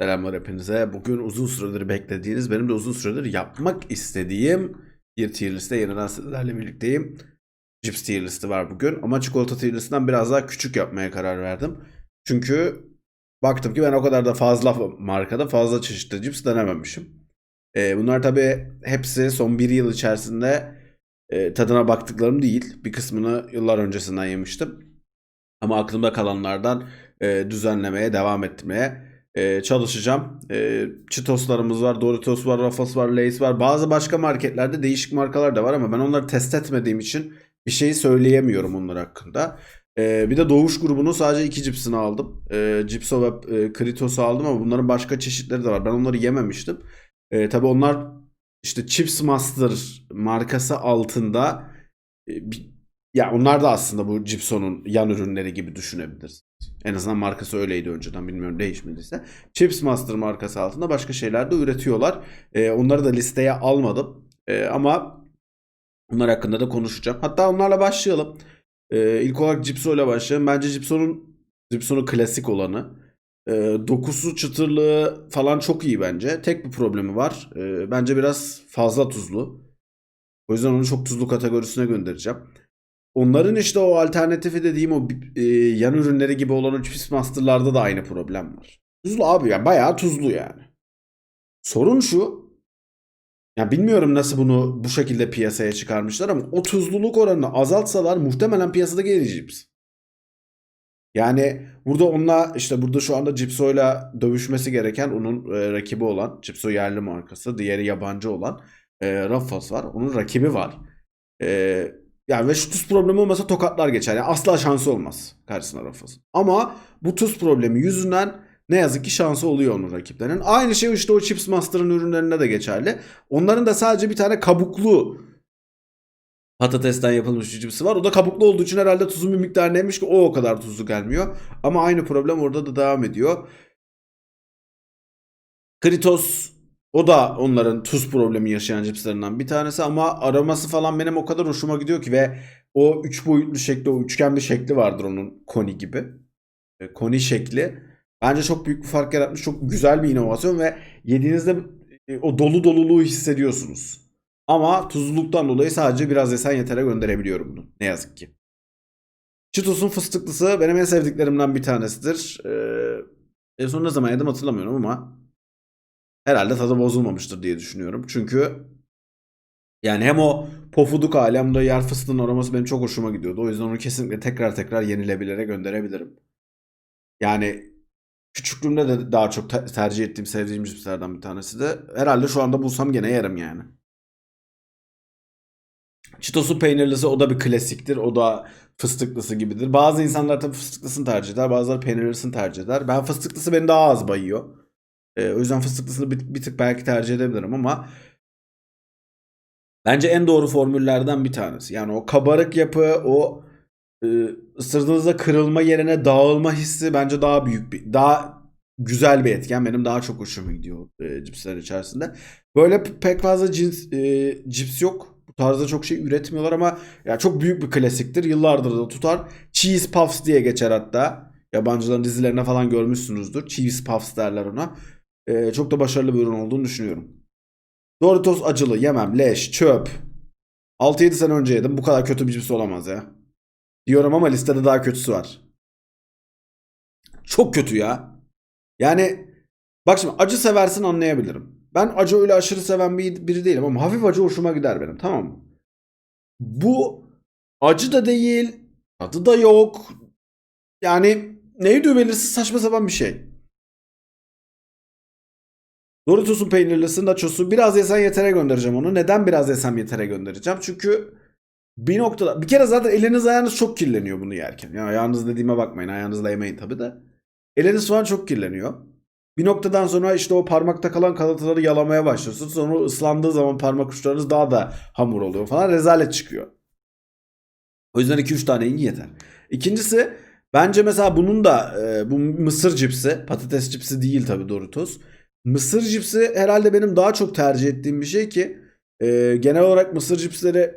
Selamlar hepinize. Bugün uzun süredir beklediğiniz, benim de uzun süredir yapmak istediğim bir tier liste yeniden sizlerle birlikteyim. Cips tier listi var bugün ama çikolata tier listinden biraz daha küçük yapmaya karar verdim. Çünkü baktım ki ben o kadar da fazla markada fazla çeşitli cips denememişim. Ee, bunlar tabi hepsi son bir yıl içerisinde e, tadına baktıklarım değil. Bir kısmını yıllar öncesinden yemiştim. Ama aklımda kalanlardan e, düzenlemeye, devam etmeye e, çalışacağım. E, Cheetos'larımız var, Doritos var, Ruffles var, Lay's var. Bazı başka marketlerde değişik markalar da var ama ben onları test etmediğim için bir şey söyleyemiyorum onlar hakkında. E, bir de Doğuş grubunun sadece iki cipsini aldım. E, Cipso ve e, Kritos'u aldım ama bunların başka çeşitleri de var. Ben onları yememiştim. E, tabii onlar işte Chips Master markası altında e, ya onlar da aslında bu Cipso'nun yan ürünleri gibi düşünebiliriz. En azından markası öyleydi önceden bilmiyorum değişmediyse. Chips Master markası altında başka şeyler de üretiyorlar. Ee, onları da listeye almadım. Ee, ama onlar hakkında da konuşacağım. Hatta onlarla başlayalım. Ee, ilk olarak Cipso ile başlayalım. Bence Cipso'nun Cipso'nun klasik olanı. Ee, dokusu, çıtırlığı falan çok iyi bence. Tek bir problemi var. Ee, bence biraz fazla tuzlu. O yüzden onu çok tuzlu kategorisine göndereceğim. Onların işte o alternatifi dediğim o e, yan ürünleri gibi olan o Chips Master'larda da aynı problem var. Tuzlu abi ya bayağı tuzlu yani. Sorun şu. Ya bilmiyorum nasıl bunu bu şekilde piyasaya çıkarmışlar ama o tuzluluk oranını azaltsalar muhtemelen piyasada gelir cips. Yani burada onunla işte burada şu anda Cipso'yla dövüşmesi gereken onun e, rakibi olan Cipso yerli markası, diğeri yabancı olan e, Ruffles var. Onun rakibi var. E, yani ve şu tuz problemi olmasa tokatlar geçer. Yani asla şansı olmaz karşısına Ruffles'ın. Ama bu tuz problemi yüzünden ne yazık ki şansı oluyor onun rakiplerinin. Aynı şey işte o Chips Master'ın ürünlerinde de geçerli. Onların da sadece bir tane kabuklu patatesten yapılmış cipsi var. O da kabuklu olduğu için herhalde tuzun bir miktarı neymiş ki o o kadar tuzlu gelmiyor. Ama aynı problem orada da devam ediyor. Kritos o da onların tuz problemi yaşayan cipslerinden bir tanesi ama aroması falan benim o kadar hoşuma gidiyor ki ve o üç boyutlu şekli, o üçgen bir şekli vardır onun koni gibi. E, Koni şekli. Bence çok büyük bir fark yaratmış. Çok güzel bir inovasyon ve yediğinizde e, o dolu doluluğu hissediyorsunuz. Ama tuzluluktan dolayı sadece biraz yesen yetere gönderebiliyorum bunu. Ne yazık ki. Cheetos'un fıstıklısı benim en sevdiklerimden bir tanesidir. Ee, en son ne zaman yedim hatırlamıyorum ama herhalde tadı bozulmamıştır diye düşünüyorum. Çünkü yani hem o pofuduk hali hem de yer fıstığının aroması benim çok hoşuma gidiyordu. O yüzden onu kesinlikle tekrar tekrar yenilebilere gönderebilirim. Yani küçüklüğümde de daha çok te- tercih ettiğim, sevdiğim cipslerden bir tanesi de. Herhalde şu anda bulsam gene yerim yani. Cheetos'un peynirlisi o da bir klasiktir. O da fıstıklısı gibidir. Bazı insanlar tabii fıstıklısını tercih eder. Bazıları peynirlisini tercih eder. Ben fıstıklısı beni daha az bayıyor. Ee, o yüzden fıstıklısını bir, bir tık belki tercih edebilirim ama bence en doğru formüllerden bir tanesi. Yani o kabarık yapı, o e, ısırdığınızda kırılma yerine dağılma hissi bence daha büyük bir, daha güzel bir etken. Benim daha çok hoşuma gidiyor e, cipsler içerisinde. Böyle pek fazla cins, e, cips yok. Bu tarzda çok şey üretmiyorlar ama ya çok büyük bir klasiktir. Yıllardır da tutar. Cheese Puffs diye geçer hatta. Yabancıların dizilerine falan görmüşsünüzdür. Cheese Puffs derler ona. E, çok da başarılı bir ürün olduğunu düşünüyorum. Doritos acılı yemem. Leş, çöp. 6-7 sene önce yedim. Bu kadar kötü bir cips olamaz ya. Diyorum ama listede daha kötüsü var. Çok kötü ya. Yani bak şimdi acı seversin anlayabilirim. Ben acı öyle aşırı seven bir, biri değilim ama hafif acı hoşuma gider benim tamam mı? Bu acı da değil, tadı da yok. Yani neydi belirsiz saçma sapan bir şey. Doritos'un peynirlisi, nachosu biraz yesen yetere göndereceğim onu. Neden biraz yesem yetere göndereceğim? Çünkü bir noktada bir kere zaten eliniz ayağınız çok kirleniyor bunu yerken. Ya ayağınız dediğime bakmayın. Ayağınızla yemeyin tabii de. Eliniz falan çok kirleniyor. Bir noktadan sonra işte o parmakta kalan kalıntıları yalamaya başlıyorsunuz. Sonra ıslandığı zaman parmak uçlarınız daha da hamur oluyor falan. Rezalet çıkıyor. O yüzden 2-3 tane yiyin yeter. İkincisi bence mesela bunun da bu mısır cipsi, patates cipsi değil tabii Doritos. Mısır cipsi herhalde benim daha çok tercih ettiğim bir şey ki e, genel olarak mısır cipsleri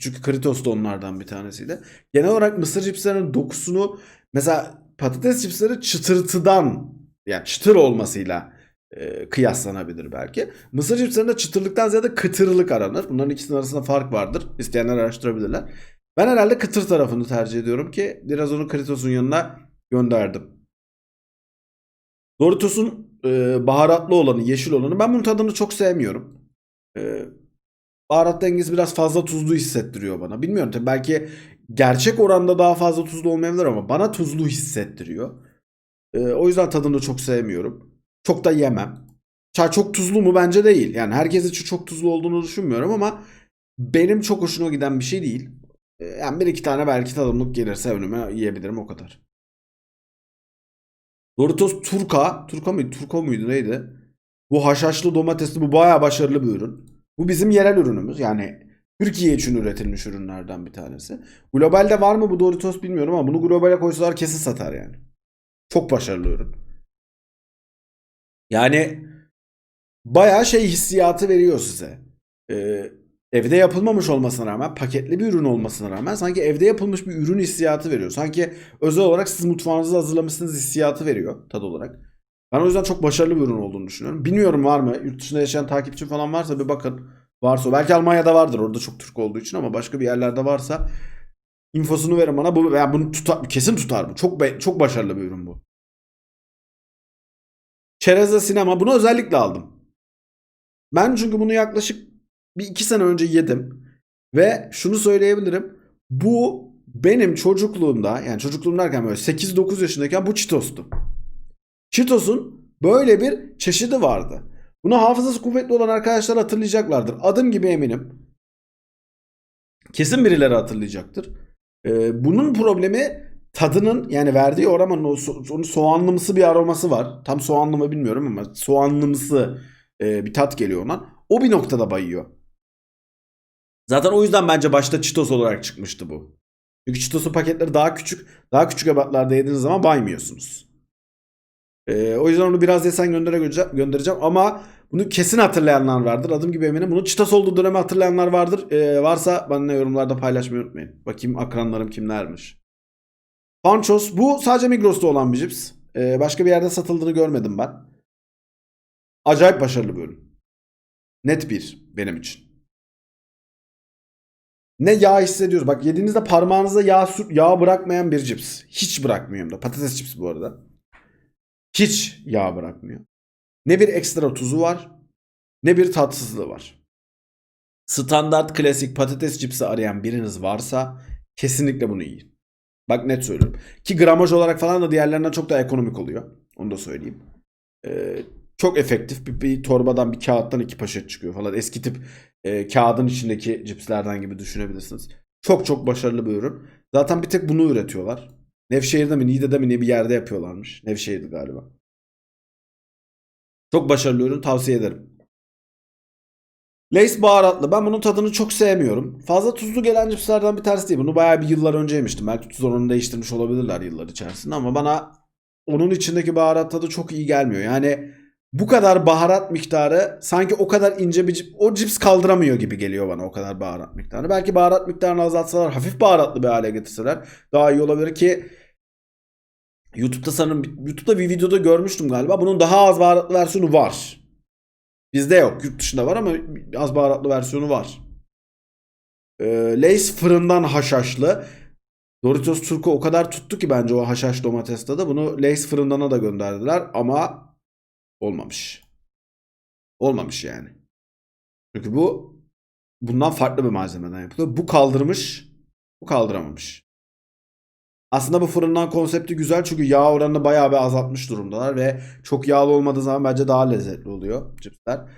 çünkü Kritos da onlardan bir tanesiydi. Genel olarak mısır cipslerinin dokusunu mesela patates cipsleri çıtırtıdan yani çıtır olmasıyla e, kıyaslanabilir belki. Mısır cipslerinde çıtırlıktan ziyade kıtırlık aranır. Bunların ikisinin arasında fark vardır. İsteyenler araştırabilirler. Ben herhalde kıtır tarafını tercih ediyorum ki biraz onu Kritos'un yanına gönderdim. Doritos'un e, baharatlı olanı, yeşil olanı ben bunun tadını çok sevmiyorum. E, baharat dengesi biraz fazla tuzlu hissettiriyor bana. Bilmiyorum tabii belki gerçek oranda daha fazla tuzlu olmayabilir ama bana tuzlu hissettiriyor. E, o yüzden tadını çok sevmiyorum. Çok da yemem. Çay çok tuzlu mu? Bence değil. Yani herkes için çok tuzlu olduğunu düşünmüyorum ama benim çok hoşuma giden bir şey değil. Yani bir iki tane belki tadımlık gelirse önüme yiyebilirim o kadar. Doritos Turka. Turka mıydı? Turko muydu neydi? Bu haşhaşlı domatesli bu bayağı başarılı bir ürün. Bu bizim yerel ürünümüz. Yani Türkiye için üretilmiş ürünlerden bir tanesi. Globalde var mı bu Doritos bilmiyorum ama bunu globale koysalar kesin satar yani. Çok başarılı ürün. Yani bayağı şey hissiyatı veriyor size. Ee, evde yapılmamış olmasına rağmen, paketli bir ürün olmasına rağmen sanki evde yapılmış bir ürün hissiyatı veriyor. Sanki özel olarak siz mutfağınızda hazırlamışsınız hissiyatı veriyor tad olarak. Ben o yüzden çok başarılı bir ürün olduğunu düşünüyorum. Bilmiyorum var mı? Yurt dışında yaşayan takipçi falan varsa bir bakın. Varsa belki Almanya'da vardır orada çok Türk olduğu için ama başka bir yerlerde varsa infosunu verin bana. Bu yani bunu tutar, kesin tutar bu. Çok çok başarılı bir ürün bu. Çerezle sinema bunu özellikle aldım. Ben çünkü bunu yaklaşık bir iki sene önce yedim. Ve şunu söyleyebilirim. Bu benim çocukluğumda yani çocukluğum derken böyle 8-9 yaşındayken bu Cheetos'tu. Cheetos'un böyle bir çeşidi vardı. Bunu hafızası kuvvetli olan arkadaşlar hatırlayacaklardır. Adım gibi eminim. Kesin birileri hatırlayacaktır. Ee, bunun problemi tadının yani verdiği aromanın o so- soğanlımsı bir aroması var. Tam soğanlı mı bilmiyorum ama soğanlımsı e, bir tat geliyor ondan. O bir noktada bayıyor. Zaten o yüzden bence başta Cheetos olarak çıkmıştı bu. Çünkü Cheetos'un paketleri daha küçük. Daha küçük ebatlarda yediğiniz zaman baymıyorsunuz. Ee, o yüzden onu biraz desen göndere göndereceğim ama bunu kesin hatırlayanlar vardır. Adım gibi eminim. Bunu Cheetos olduğu dönemi hatırlayanlar vardır. Ee, varsa bana yorumlarda paylaşmayı unutmayın. Bakayım akranlarım kimlermiş. Panchos. Bu sadece Migros'ta olan bir cips. Ee, başka bir yerde satıldığını görmedim ben. Acayip başarılı bir ürün. Net bir benim için. Ne yağ hissediyoruz. Bak yediğinizde parmağınıza yağ, yağ bırakmayan bir cips. Hiç bırakmıyor hem de. Patates cips bu arada. Hiç yağ bırakmıyor. Ne bir ekstra tuzu var ne bir tatsızlığı var. Standart klasik patates cipsi arayan biriniz varsa kesinlikle bunu yiyin. Bak net söylüyorum. Ki gramaj olarak falan da diğerlerinden çok daha ekonomik oluyor. Onu da söyleyeyim. Ee, çok efektif. Bir, bir torbadan bir kağıttan iki poşet çıkıyor falan. Eski tip e, kağıdın içindeki cipslerden gibi düşünebilirsiniz. Çok çok başarılı bir ürün. Zaten bir tek bunu üretiyorlar. Nevşehir'de mi Niğde'de mi ne bir yerde yapıyorlarmış. Nevşehir'de galiba. Çok başarılı ürün tavsiye ederim. Lace baharatlı. Ben bunun tadını çok sevmiyorum. Fazla tuzlu gelen cipslerden bir tanesi değil. Bunu bayağı bir yıllar önce yemiştim. Belki tuz oranını değiştirmiş olabilirler yıllar içerisinde ama bana onun içindeki baharat tadı çok iyi gelmiyor. Yani bu kadar baharat miktarı sanki o kadar ince bir o cips kaldıramıyor gibi geliyor bana o kadar baharat miktarı. Belki baharat miktarını azaltsalar, hafif baharatlı bir hale getirseler daha iyi olabilir ki YouTube'da sanırım YouTube'da bir videoda görmüştüm galiba. Bunun daha az baharatlı versiyonu var. Bizde yok. Yurt dışında var ama az baharatlı versiyonu var. Ee, Lay's fırından haşhaşlı. Doritos Turco o kadar tuttu ki bence o haşhaş domates tadı. Bunu Lay's fırındana da gönderdiler ama olmamış. Olmamış yani. Çünkü bu bundan farklı bir malzemeden yapılıyor. Bu kaldırmış, bu kaldıramamış. Aslında bu fırından konsepti güzel çünkü yağ oranını bayağı bir azaltmış durumdalar ve çok yağlı olmadığı zaman bence daha lezzetli oluyor cipsler.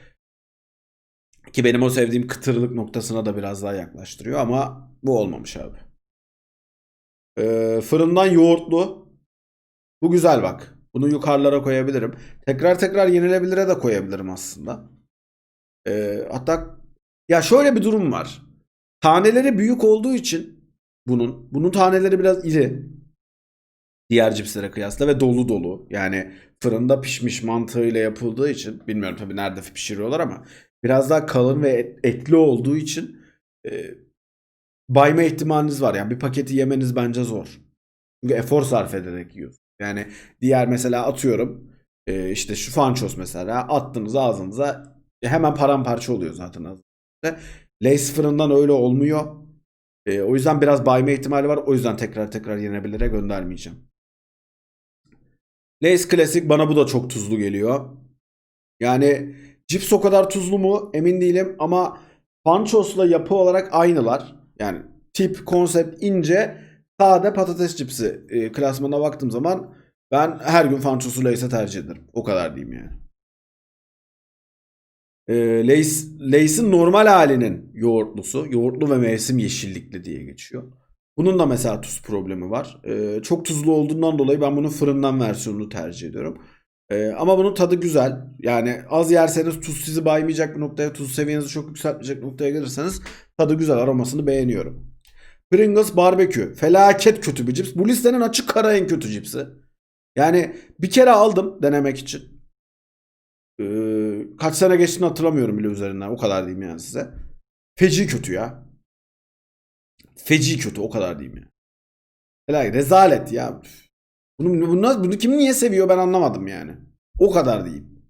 Ki benim o sevdiğim kıtırlık noktasına da biraz daha yaklaştırıyor ama bu olmamış abi. Ee, fırından yoğurtlu. Bu güzel bak. Bunu yukarılara koyabilirim. Tekrar tekrar yenilebilire de koyabilirim aslında. Ee, hatta ya şöyle bir durum var. Taneleri büyük olduğu için bunun bunun taneleri biraz iri. Diğer cipslere kıyasla ve dolu dolu. Yani fırında pişmiş mantığıyla yapıldığı için bilmiyorum tabii nerede pişiriyorlar ama biraz daha kalın ve et- etli olduğu için e, bayma ihtimaliniz var. Yani bir paketi yemeniz bence zor. Çünkü efor sarf ederek yiyorsun. Yani diğer mesela atıyorum Ee, işte şu fanços mesela attınız ağzınıza hemen paramparça oluyor zaten. Lays fırından öyle olmuyor. Ee, o yüzden biraz bayma ihtimali var. O yüzden tekrar tekrar yenebilire göndermeyeceğim. Lays klasik bana bu da çok tuzlu geliyor. Yani cips o kadar tuzlu mu emin değilim ama Panchos'la yapı olarak aynılar. Yani tip, konsept ince. Sade patates cipsi e, klasmanına baktığım zaman ben her gün Panchos'u Lay's'e tercih ederim. O kadar diyeyim yani. E, Lay's, Lay's'in normal halinin yoğurtlusu. Yoğurtlu ve mevsim yeşillikli diye geçiyor. Bunun da mesela tuz problemi var. E, çok tuzlu olduğundan dolayı ben bunun fırından versiyonunu tercih ediyorum. Ee, ama bunun tadı güzel. Yani az yerseniz tuz sizi baymayacak bir noktaya, tuz seviyenizi çok yükseltmeyecek noktaya gelirseniz tadı güzel. Aromasını beğeniyorum. Pringles barbekü. Felaket kötü bir cips. Bu listenin açık kara en kötü cipsi. Yani bir kere aldım denemek için. Ee, kaç sene geçtiğini hatırlamıyorum bile üzerinden. O kadar diyeyim yani size. Feci kötü ya. Feci kötü o kadar diyeyim ya. Felaket. Rezalet ya. Bunu, bunu, bunu kim niye seviyor ben anlamadım yani. O kadar diyeyim.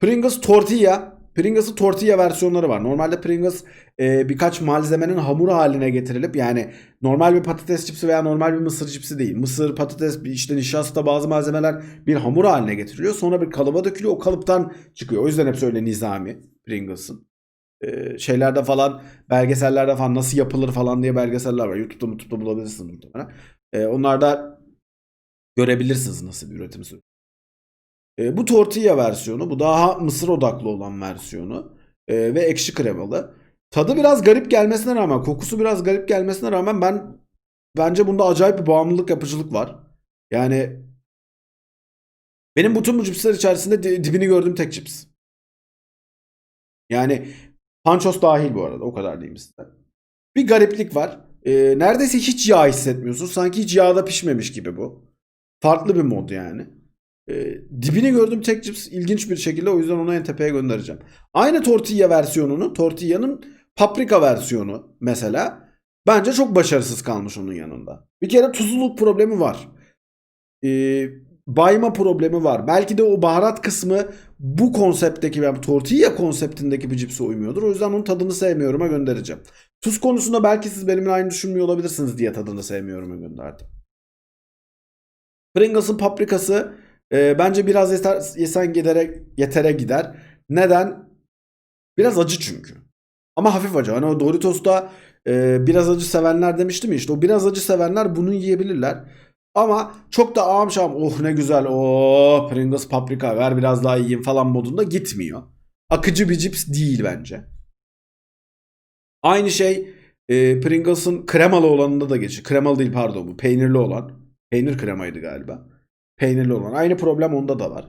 Pringles tortilla. Pringles'ın tortilla versiyonları var. Normalde Pringles e, birkaç malzemenin hamur haline getirilip yani normal bir patates cipsi veya normal bir mısır cipsi değil. Mısır, patates, işte nişasta bazı malzemeler bir hamur haline getiriliyor. Sonra bir kalıba dökülüyor. O kalıptan çıkıyor. O yüzden hepsi öyle nizami Pringles'ın. E, şeylerde falan belgesellerde falan nasıl yapılır falan diye belgeseller var. YouTube'da YouTube'da bulabilirsiniz muhtemelen. E, onlarda görebilirsiniz nasıl bir üretim süreci. E, bu tortilla versiyonu. Bu daha mısır odaklı olan versiyonu. E, ve ekşi kremalı. Tadı biraz garip gelmesine rağmen, kokusu biraz garip gelmesine rağmen ben bence bunda acayip bir bağımlılık yapıcılık var. Yani benim bütün bu cipsler içerisinde di- dibini gördüğüm tek cips. Yani Panchos dahil bu arada o kadar diyeyim size. Bir gariplik var. E, neredeyse hiç yağ hissetmiyorsun. Sanki hiç yağda pişmemiş gibi bu. Farklı bir mod yani. Ee, dibini gördüm tek cips ilginç bir şekilde o yüzden onu en tepeye göndereceğim. Aynı tortilla versiyonunu, tortillanın paprika versiyonu mesela bence çok başarısız kalmış onun yanında. Bir kere tuzluluk problemi var. Ee, bayma problemi var. Belki de o baharat kısmı bu konseptteki yani tortilla konseptindeki bir cipse uymuyordur. O yüzden onun tadını sevmiyorum'a göndereceğim. Tuz konusunda belki siz benimle aynı düşünmüyor olabilirsiniz diye tadını sevmiyorum'a gönderdim. Pringles'ın paprikası e, bence biraz yeter, yesen giderek yetere gider. Neden? Biraz acı çünkü. Ama hafif acı. Hani o Doritos'ta e, biraz acı sevenler demiştim ya işte o biraz acı sevenler bunu yiyebilirler. Ama çok da ağam şam oh ne güzel o Pringles paprika ver biraz daha yiyeyim falan modunda gitmiyor. Akıcı bir cips değil bence. Aynı şey e, Pringles'ın kremalı olanında da geçiyor. Kremalı değil pardon bu peynirli olan. Peynir kremaydı galiba. Peynirli olan. Aynı problem onda da var.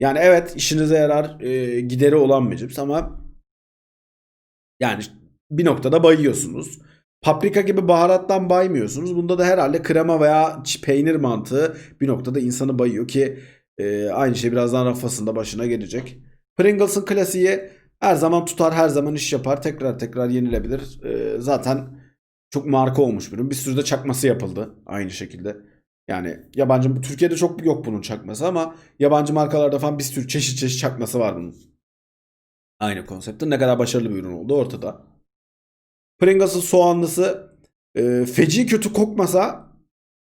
Yani evet işinize yarar e, gideri olan bir cips ama yani bir noktada bayıyorsunuz. Paprika gibi baharattan baymıyorsunuz. Bunda da herhalde krema veya peynir mantığı bir noktada insanı bayıyor ki e, aynı şey birazdan rafasında başına gelecek. Pringles'ın klasiği her zaman tutar, her zaman iş yapar. Tekrar tekrar yenilebilir. E, zaten çok marka olmuş bir ürün. Bir sürü de çakması yapıldı aynı şekilde. Yani yabancı Türkiye'de çok yok bunun çakması ama yabancı markalarda falan bir sürü çeşit çeşit çakması var bunun. Aynı konseptin ne kadar başarılı bir ürün oldu ortada. Pringles'ın soğanlısı e, feci kötü kokmasa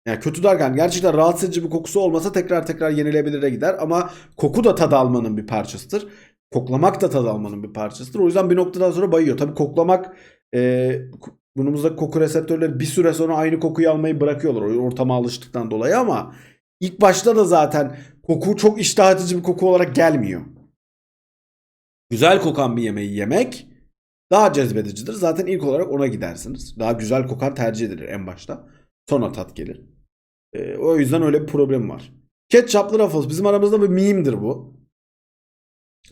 yani kötü derken gerçekten rahatsız edici bir kokusu olmasa tekrar tekrar yenilebilire gider ama koku da tad almanın bir parçasıdır. Koklamak da tad almanın bir parçasıdır. O yüzden bir noktadan sonra bayıyor. Tabii koklamak e, Bunumuzdaki koku reseptörleri bir süre sonra aynı kokuyu almayı bırakıyorlar ortama alıştıktan dolayı ama ilk başta da zaten koku çok iştah açıcı bir koku olarak gelmiyor. Güzel kokan bir yemeği yemek daha cezbedicidir. Zaten ilk olarak ona gidersiniz. Daha güzel kokan tercih edilir en başta. Sonra tat gelir. Ee, o yüzden öyle bir problem var. Ketçaplı Ruffles bizim aramızda bir meme'dir bu.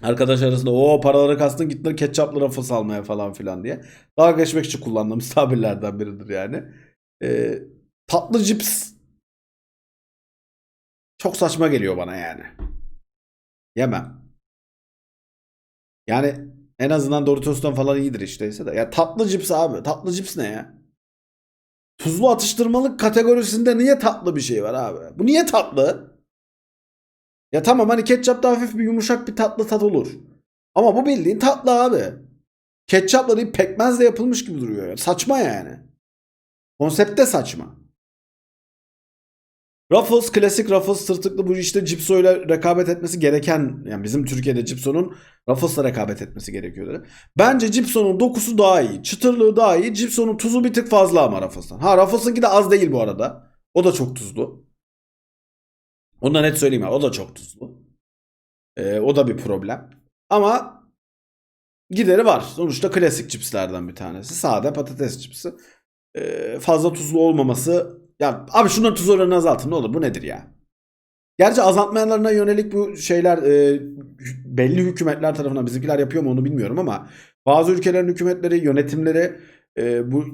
Arkadaş arasında o paraları kastın gittiler ketçaplı Ruffles almaya falan filan diye. Dalga geçmek için kullandığımız tabirlerden biridir yani. Ee, tatlı cips çok saçma geliyor bana yani. Yemem. Yani en azından Doritos'tan falan iyidir işteyse de. Ya tatlı cips abi. Tatlı cips ne ya? Tuzlu atıştırmalık kategorisinde niye tatlı bir şey var abi? Bu niye tatlı? Ya tamam hani ketçapta hafif bir yumuşak bir tatlı tat olur. Ama bu bildiğin tatlı abi. Ketçapla değil pekmezle yapılmış gibi duruyor ya. Saçma yani. Konsepte saçma. Ruffles klasik Ruffles tırtıklı bu işte Cipso ile rekabet etmesi gereken yani bizim Türkiye'de Cipso'nun Ruffles'la rekabet etmesi gerekiyor dedi. Bence Cipso'nun dokusu daha iyi. Çıtırlığı daha iyi. Cipso'nun tuzu bir tık fazla ama Ruffles'tan. Ha Ruffles'ınki de az değil bu arada. O da çok tuzlu. Onu da net söyleyeyim ya. O da çok tuzlu. Ee, o da bir problem. Ama gideri var. Sonuçta klasik cipslerden bir tanesi. Sade patates cipsi. Ee, fazla tuzlu olmaması. Ya abi şunların tuz oranını azaltın ne olur. Bu nedir ya? Gerçi azaltmayanlarına yönelik bu şeyler e, belli hükümetler tarafından bizimkiler yapıyor mu onu bilmiyorum ama bazı ülkelerin hükümetleri, yönetimleri e, bu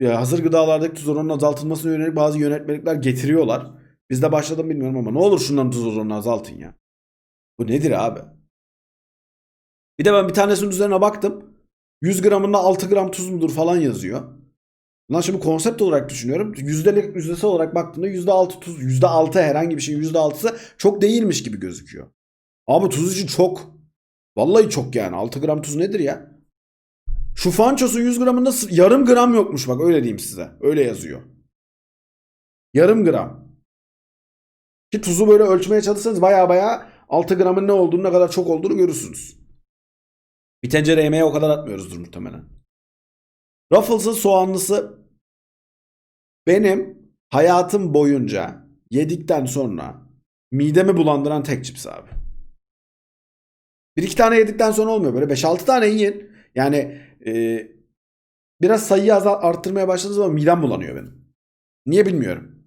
ya hazır gıdalardaki tuz oranının azaltılmasına yönelik bazı yönetmelikler getiriyorlar. Bizde başladı mı bilmiyorum ama ne olur şunların tuz oranını azaltın ya. Bu nedir abi? Bir de ben bir tanesinin üzerine baktım. 100 gramında 6 gram tuz mudur falan yazıyor. Lan şimdi konsept olarak düşünüyorum. Yüzdelik yüzdesi olarak baktığımda %6 tuz, %6 herhangi bir şeyin %6'sı çok değilmiş gibi gözüküyor. Abi tuz için çok. Vallahi çok yani. 6 gram tuz nedir ya? Şu fançosu 100 gramında yarım gram yokmuş bak öyle diyeyim size. Öyle yazıyor. Yarım gram. Ki tuzu böyle ölçmeye çalışsanız baya baya 6 gramın ne olduğunu ne kadar çok olduğunu görürsünüz. Bir tencere yemeğe o kadar atmıyoruzdur muhtemelen. Ruffles'ın soğanlısı benim hayatım boyunca yedikten sonra midemi bulandıran tek cips abi. Bir iki tane yedikten sonra olmuyor. Böyle 5-6 tane yiyin. Yani e, biraz sayıyı arttırmaya başladığınız zaman midem bulanıyor benim. Niye bilmiyorum.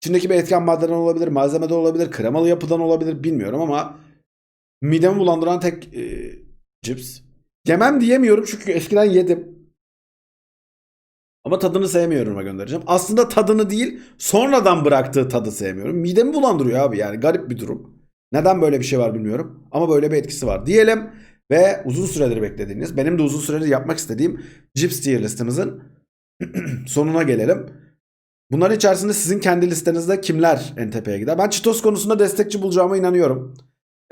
İçindeki bir etken maddeden olabilir, malzemeden olabilir, kremalı yapıdan olabilir bilmiyorum ama midemi bulandıran tek e, cips. Yemem diyemiyorum çünkü eskiden yedim. Ama tadını sevmiyorum'a göndereceğim. Aslında tadını değil, sonradan bıraktığı tadı sevmiyorum. Midemi bulandırıyor abi yani garip bir durum. Neden böyle bir şey var bilmiyorum ama böyle bir etkisi var diyelim ve uzun süredir beklediğiniz, benim de uzun süredir yapmak istediğim Cips tier listemizin sonuna gelelim. Bunların içerisinde sizin kendi listenizde kimler en gider? Ben Cheetos konusunda destekçi bulacağıma inanıyorum.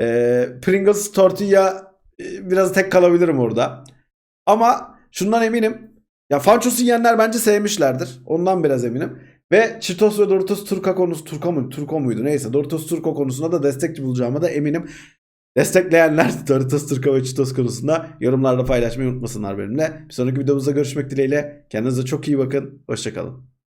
Ee, Pringles Tortilla e, biraz tek kalabilirim orada. Ama şundan eminim. Ya Fanchos'u yiyenler bence sevmişlerdir. Ondan biraz eminim. Ve Cheetos ve Doritos Turka konusu Turka mı? Turko muydu? Neyse Doritos Turko konusunda da destekçi bulacağıma da eminim. Destekleyenler Doritos Turka ve Cheetos konusunda yorumlarda paylaşmayı unutmasınlar benimle. Bir sonraki videomuzda görüşmek dileğiyle. Kendinize çok iyi bakın. Hoşçakalın.